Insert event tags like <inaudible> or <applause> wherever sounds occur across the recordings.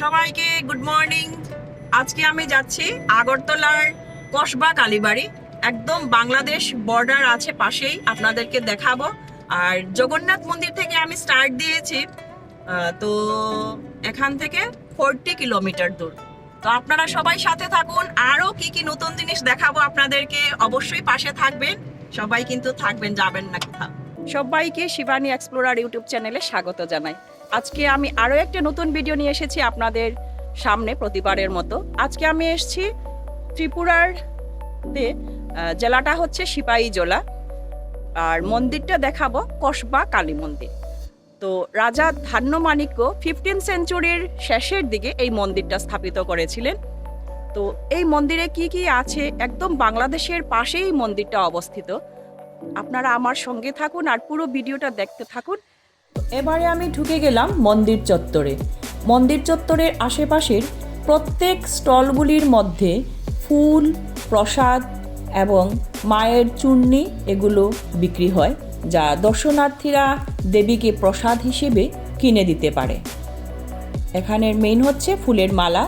সবাইকে good morning আজকে আমি যাচ্ছি আগরতলার কসবা কালীবাড়ি। একদম বাংলাদেশ বর্ডার আছে পাশেই, আপনাদেরকে দেখাবো। আর জগন্নাথ মন্দির থেকে আমি স্টার্ট দিয়েছি তো এখান থেকে ফোরটি কিলোমিটার দূর। তো আপনারা সবাই সাথে থাকুন, আরও কি কি নতুন জিনিস দেখাবো আপনাদেরকে অবশ্যই পাশে থাকবেন। সবাই কিন্তু থাকবেন, যাবেন না কোথাও। সবাইকে শিবানী এক্সপ্লোরার ইউটিউব চ্যানেলে স্বাগত জানাই। আজকে আমি আরও একটা নতুন ভিডিও নিয়ে এসেছি আপনাদের সামনে প্রতিবারের মতো। আজকে আমি এসেছি ত্রিপুরার তে জেলাটা হচ্ছে সিপাহী জেলা। আর মন্দিরটা দেখাবো কসবা কালী মন্দির। তো রাজা ধান্যমাণিক্য ফিফটিন সেঞ্চুরির শেষের দিকে এই মন্দিরটা স্থাপিত করেছিলেন। তো এই মন্দিরে কি কি আছে? একদম বাংলাদেশের পাশেই মন্দিরটা অবস্থিত। আপনারা আমার সঙ্গে থাকুন আর পুরো ভিডিওটা দেখতে থাকুন। এবারে আমি ঢুকে গেলাম মন্দির চত্বরে। মন্দির চত্বরের আশেপাশের প্রত্যেক স্টলগুলির মধ্যে ফুল, প্রসাদ এবং মায়ের চূর্ণি এগুলো বিক্রি হয়, যা দর্শনার্থীরা দেবীকে প্রসাদ হিসেবে কিনে দিতে পারে। এখানের মেইন হচ্ছে ফুলের মালা।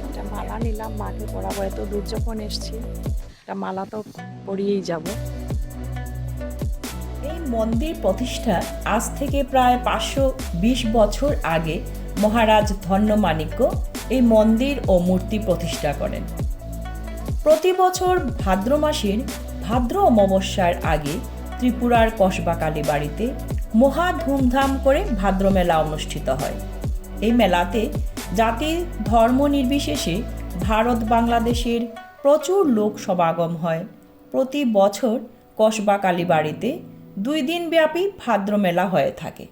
একটা মালা নিলাম, মাকে পরাবো, এত দূর যখন এসছি, একটা মালা তো পরিয়েই যাব। মন্দির প্রতিষ্ঠা আজ থেকে প্রায় পাঁচশো বিশ বছর আগে মহারাজ ধন্যমাণিক্য এই মন্দির ও মূর্তি প্রতিষ্ঠা করেন। প্রতি বছর ভাদ্র মাসের ভাদ্র অমাবস্যার আগে ত্রিপুরার কসবা কালী বাড়িতে মহা ধুমধাম করে ভাদ্র মেলা অনুষ্ঠিত হয়। এই মেলাতে জাতি ধর্ম নির্বিশেষে ভারত বাংলাদেশের প্রচুর লোক সমাগম হয়। প্রতি বছর কসবা কালী বাড়িতে দুই দিন ব্যাপী ভাদ্র মেলা হয়ে থাকে।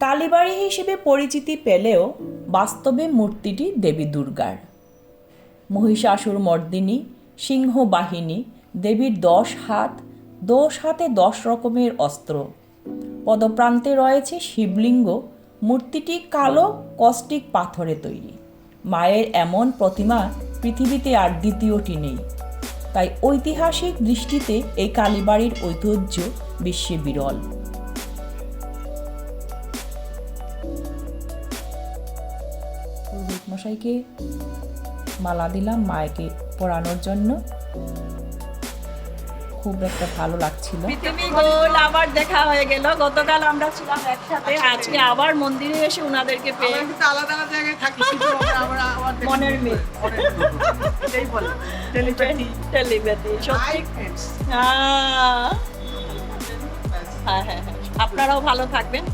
কালীবাড়ি হিসেবে পরিচিতি পেলেও বাস্তবে মূর্তিটি দেবী দুর্গার। মহিষাসুর মর্দিনী সিংহ বাহিনী দেবীর দশ হাত দশ হাতে দশ রকমের অস্ত্র। পদপ্রান্তে রয়েছে শিবলিঙ্গ, মূর্তিটি কালো, কস্টিক পাথরে তৈরি। মায়ের এমন প্রতিমা পৃথিবীতে আর দ্বিতীয়টি নেই। তাই ঐতিহাসিক দৃষ্টিতে এই কালীবাড়ির ঐতিহ্য বিশ্বে বিরল। মশাইকে মালা দিলাম মায়েকে পড়ানোর জন্য। খুব একটা ভালো লাগছিল। আবার দেখা হয়ে গেল। গতকাল আমরা ছিলাম একসাথে। আজকে আবার মন্দিরে এসে উনাদেরকে পেয়ে আলাদা জায়গায় থাকি মনের টেলিপ্যাথি সত্যি। হ্যাঁ হ্যাঁ হ্যাঁ হ্যাঁ। আপনারাও ভালো থাকবেন।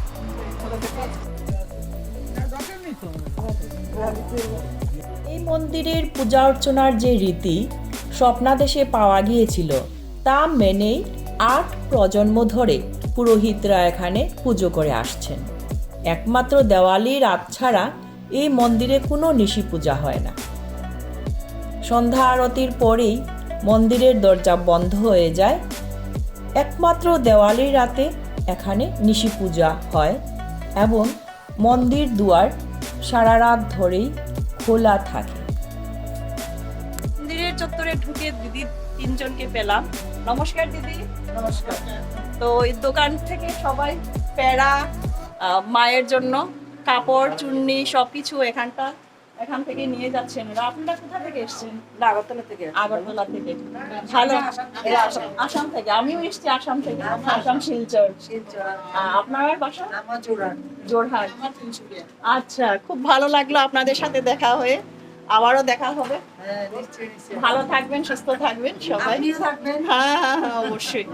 এই মন্দিরের পূজা অর্চনার যে রীতি স্বপ্নাদেশে পাওয়া গিয়েছিল। তা মেনেই আট প্রজন্ম ধরে পুরোহিতরা এখানে পুজো করে আসছেন। একমাত্র দেওয়ালি রাত ছাড়া এই মন্দিরে কোনো নিশি পূজা হয় না। সন্ধ্যা আরতির পরেই মন্দিরের দরজা বন্ধ হয়ে যায়। একমাত্র দেওয়ালির রাতে এখানে নিশি পূজা হয় এবং মন্দির দুয়ার সারা রাত ধরেই খোলা থাকে। মন্দিরের চত্বরে ঢুকে দিদি তিনজনকে পেলাম। নমস্কার দিদি। নমস্কার। তো এই দোকান থেকে সবাই প্যারা মায়ের জন্য কাপড় চুন্নি সবকিছু এখানটা এখান থেকে নিয়ে যাচ্ছেন। আপনারা কোথা থেকে এসেছেন? আগরতলা থেকে আগরতলা থেকে। ভালো। আসাম। থেকে। আমিও এসেছি আসাম থেকে। আসাম। শিলচর। আপনার বাসা? জোড়ান জোরহাট আচ্ছা খুব ভালো লাগল আপনাদের সাথে দেখা হয়ে। আবারও দেখা হবে। হ্যাঁ ভালো থাকবেন সুস্থ থাকবেন সবাই। হ্যাঁ হ্যাঁ হ্যাঁ অবশ্যই।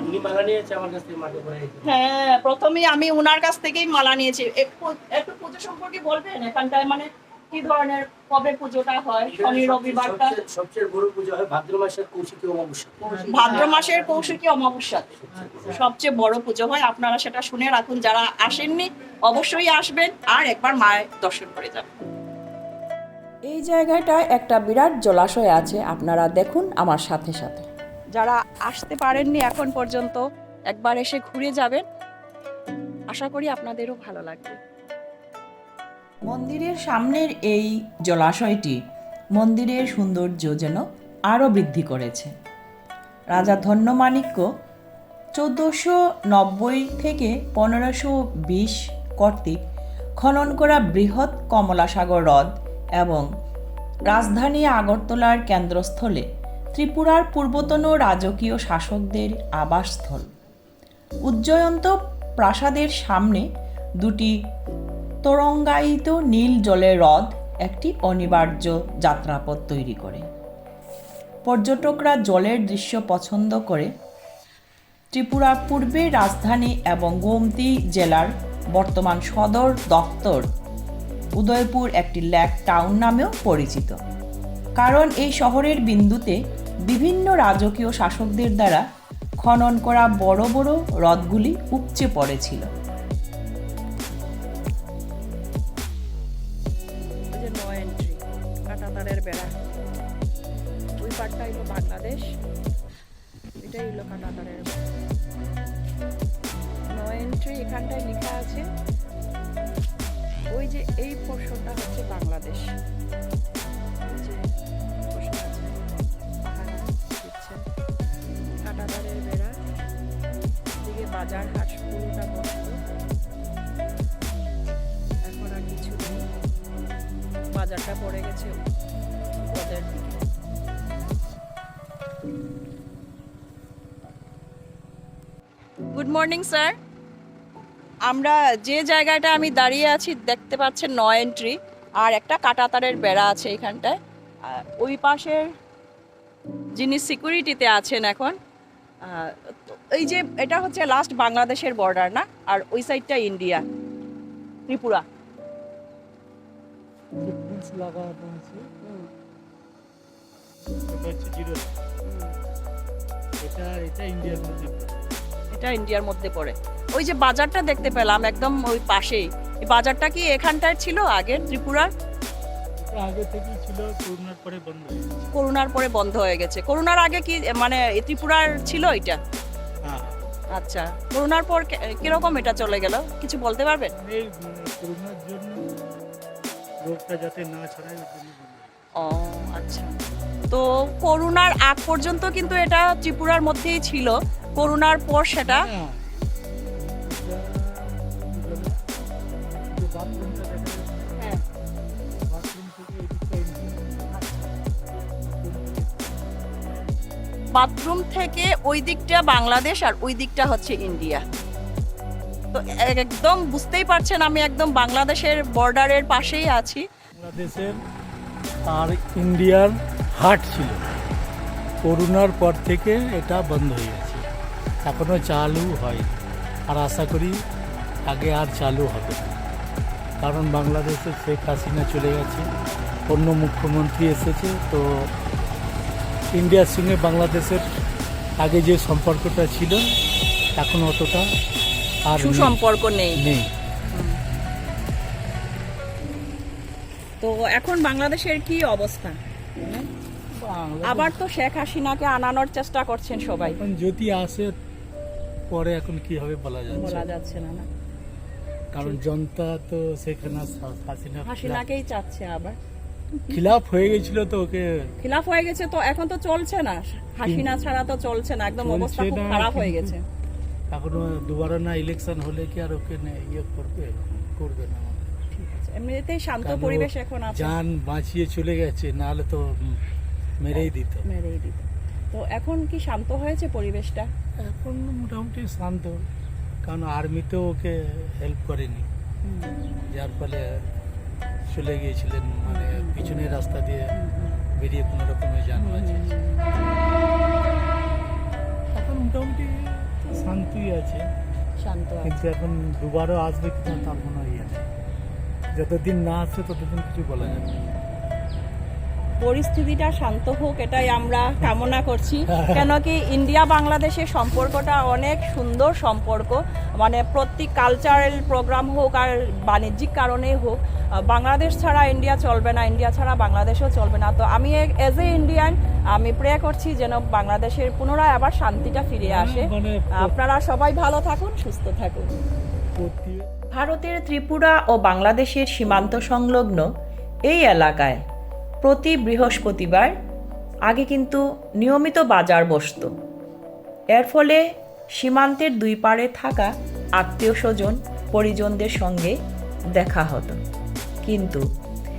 হ্যাঁ প্রথমেই আমি উনার কাছ থেকেই মালা নিয়েছি। একটু- পুজো সম্পর্কে বলবেন? এখানটায় মানে কি ধরনের কবে পুজোটা হয়? শনি রবিবারটা? সবচেয়ে- সবচেয়ে বড় পুজো হয় ভাদ্র মাসের কৌশিকী অমাবস্যা। ভাদ্র মাসের কৌশিকী অমাবস্যা। সবচেয়ে বড় পুজো হয়। আপনারা সেটা শুনে রাখুন। যারা আসেননি অবশ্যই আসবেন আর একবার মায়ের দর্শন করে যাবেন। এই জায়গাটায় একটা বিরাট জলাশয় আছে আপনারা দেখুন আমার সাথে সাথে। যারা আসতে পারেননি এখন পর্যন্ত একবার এসে ঘুরে যাবেন। আশা করি আপনাদেরও ভালো লাগবে। মন্দিরের সামনের এই জলাশয়টি মন্দিরের সৌন্দর্য যেন আরও বৃদ্ধি করেছে। রাজা ধন্যমাণিক্য চোদ্দোশো নব্বই থেকে পনেরোশো বিশ কর্তৃক খনন করা বৃহৎ কমলাসাগর হ্রদ এবং রাজধানী আগরতলার কেন্দ্রস্থলে ত্রিপুরার পূর্বতন রাজকীয় শাসকদের আবাসস্থল। উজ্জয়ন্ত প্রাসাদের সামনে দুটি তরঙ্গায়িত নীল জলের হ্রদ একটি অনিবার্য যাত্রাপথ তৈরি করে। পর্যটকরা জলের দৃশ্য পছন্দ করে। ত্রিপুরা পূর্বে রাজধানী এবং গোমতি জেলার বর্তমান সদর দপ্তর উদয়পুর একটি ল্যাক টাউন নামেও পরিচিত। কারণ এই শহরের বিন্দুতে বিভিন্ন রাজকীয় শাসকদের দ্বারা খনন করা বড় বড় হ্রদগুলি উপচে পড়েছিল। এটাই নো এন্ট্রি এখানটায় লেখা আছে যে এই পোর্শনটা হচ্ছে বাংলাদেশ। কাঁটাতারের বেড়া, এদিকে বাজার হাট পুরোটা বন্ধ। এখন আর কিছু নেই। বাজারটা পড়ে গেছে ওদের দিকে। গুড মর্নিং স্যার আমরা যে জায়গাটা আমি দাঁড়িয়ে আছি দেখতে পাচ্ছেন ন এন্ট্রি আর একটা কাটাতারের বেড়া আছে এখানটায়। ওই পাশের যিনি সিকিউরিটিতে আছেন এখন এই যে এটা হচ্ছে লাস্ট বাংলাদেশের বর্ডার না? আর ওই সাইডটা ইন্ডিয়া ত্রিপুরা। এটা এটা এটা ইন্ডিয়ার। এটা ইন্ডিয়ার মধ্যে পড়ে। ওই যে বাজারটা দেখতে পেলাম একদম ওই পাশেই। বাজারটা কি এখানটায় ছিল আগে ত্রিপুরার? আগে থেকেই ছিল করোনার পরে বন্ধ হয়ে গেছে। করোনার পরে বন্ধ হয়ে গেছে। করোনার আগে কি মানে ত্রিপুরার ছিল এটা? হ্যাঁ আচ্ছা করোনার পর কীরকম এটা চলে গেল? কিছু বলতে পারবেন এই মানে করোনার জন্য রোগটা যাতে না ছড়ায় ওই জন্য বন্ধ হয়েছে। ও আচ্ছা। তো করোনার আগ পর্যন্ত কিন্তু এটা ত্রিপুরার মধ্যেই ছিল। করোনার পর সেটা বাথরুম থেকে ওই দিকটা বাংলাদেশ আর ওই দিকটা হচ্ছে ইন্ডিয়া। তো একদম বুঝতেই পারছেন আমি একদম বাংলাদেশের বর্ডারের পাশেই আছি। বাংলাদেশের আর ইন্ডিয়ার হাট ছিল। করোনার পর থেকে এটা বন্ধ হয়ে গেছে। এখনও চালু হয় আর আশা করি আগে আর চালু হবে কারণ বাংলাদেশে শেখ হাসিনা চলে গেছে অন্য মুখ্যমন্ত্রী এসেছে তো ইন্ডিয়ার সঙ্গে বাংলাদেশের আগে যে সম্পর্কটা ছিল এখন অতটা আর। সুসম্পর্ক নেই। নেই। তো এখন বাংলাদেশের কি অবস্থা? আবার তো শেখ হাসিনাকে আনানোর চেষ্টা করছেন সবাই। যদি আসে পরে এখন কি হবে বলা যাচ্ছে? বলা। যাচ্ছে না না। কারণ জনতা তো সেখানে হাসিনা হাসিনাকেই চাচ্ছে আবার। খিলাফ হয়ে গেছিল তো ওকে। খিলাফ হয়ে গেছে তো এখন তো চলছে না। হাসিনা ছাড়া তো চলছে না একদম অবস্থা খুব খারাপ হয়ে গেছে। এখনও দুবারা না ইলেকশন হলে কি আর ওকে ইয়ে করবে? করবে না। ঠিক আছে এমনিতেই শান্ত পরিবেশ এখন আছে। যান বাঁচিয়ে চলে গেছে নাহলে তো মেরেই দিত। মেরেই দিত। তো এখন কি শান্ত হয়েছে পরিবেশটা? এখন মোটামুটি শান্ত কারণ আর্মিতেও ওকে হেল্প করেনি। যার ফলে চলে গিয়েছিলেন মানে পিছনের রাস্তা দিয়ে বেরিয়ে কোনো রকমের যান বাঁচিয়েছে এখন মোটামুটি শান্তই আছে। শান্ত আছে। কিন্তু এখন দুবারও আসবে কিনা তার কোনো ইয়ে নেই যতদিন না আসছে ততদিন কিছু বলা যাবে না। পরিস্থিতিটা শান্ত হোক এটাই আমরা কামনা করছি। <laughs> কেন কি ইন্ডিয়া বাংলাদেশের সম্পর্কটা অনেক সুন্দর সম্পর্ক। মানে প্রতি কালচারাল প্রোগ্রাম হোক আর বাণিজ্যিক কারণেই হোক বাংলাদেশ ছাড়া ইন্ডিয়া চলবে না ইন্ডিয়া ছাড়া বাংলাদেশও চলবে না। তো আমি এজ এ ইন্ডিয়ান আমি প্রে করছি যেন বাংলাদেশের পুনরায় আবার শান্তিটা ফিরে আসে। মানে আপনারা সবাই ভালো থাকুন সুস্থ থাকুন। ভারতের ত্রিপুরা ও বাংলাদেশের সীমান্ত সংলগ্ন এই এলাকায় প্রতি বৃহস্পতিবার আগে কিন্তু নিয়মিত বাজার বসতো। এর ফলে সীমান্তের দুই পাড়ে থাকা আত্মীয় স্বজন, পরিজনদের সঙ্গে দেখা হতো। কিন্তু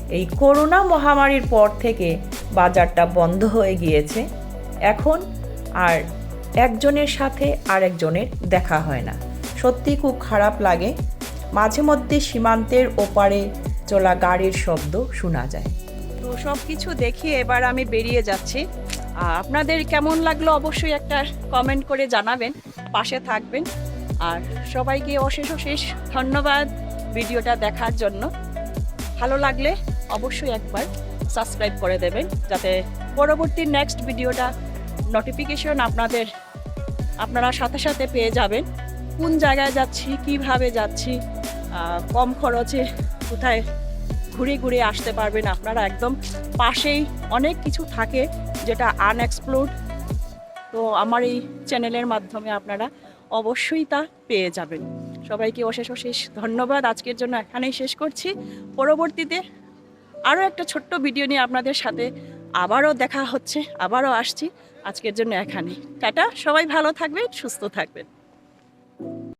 এই করোনা মহামারীর পর থেকে বাজারটা বন্ধ হয়ে গিয়েছে। এখন আর একজনের সাথে আরেকজনের দেখা হয় না। সত্যি খুব খারাপ লাগে। মাঝে মধ্যে সীমান্তের ওপারে চলা গাড়ির শব্দ শোনা যায়। সব কিছু দেখে এবার আমি বেরিয়ে যাচ্ছি। আপনাদের কেমন লাগল অবশ্যই একটা কমেন্ট করে জানাবেন, পাশে থাকবেন। আর সবাইকে অশেষ অশেষ ধন্যবাদ ভিডিওটা দেখার জন্য। ভালো লাগলে অবশ্যই একবার সাবস্ক্রাইব করে দেবেন, যাতে পরবর্তী নেক্সট ভিডিওটা নোটিফিকেশন আপনাদের, আপনারা সাথে সাথে পেয়ে যাবেন। কোন জায়গায় যাচ্ছি, কীভাবে যাচ্ছি কম খরচে কোথায় ঘুরে ঘুরে আসতে পারবেন। আপনারা একদম পাশেই অনেক কিছু থাকে যেটা আনএক্সপ্লোর্ড তো আমার এই চ্যানেলের মাধ্যমে আপনারা অবশ্যই তা পেয়ে যাবেন। সবাইকে অশেষ অশেষ ধন্যবাদ। আজকের জন্য এখানেই শেষ করছি। পরবর্তীতে আরও একটা ছোট্ট ভিডিও নিয়ে আপনাদের সাথে আবারও দেখা হচ্ছে, আবারও আসছি। আজকের জন্য এখানে টাটা, সবাই ভালো থাকবেন, সুস্থ থাকবেন।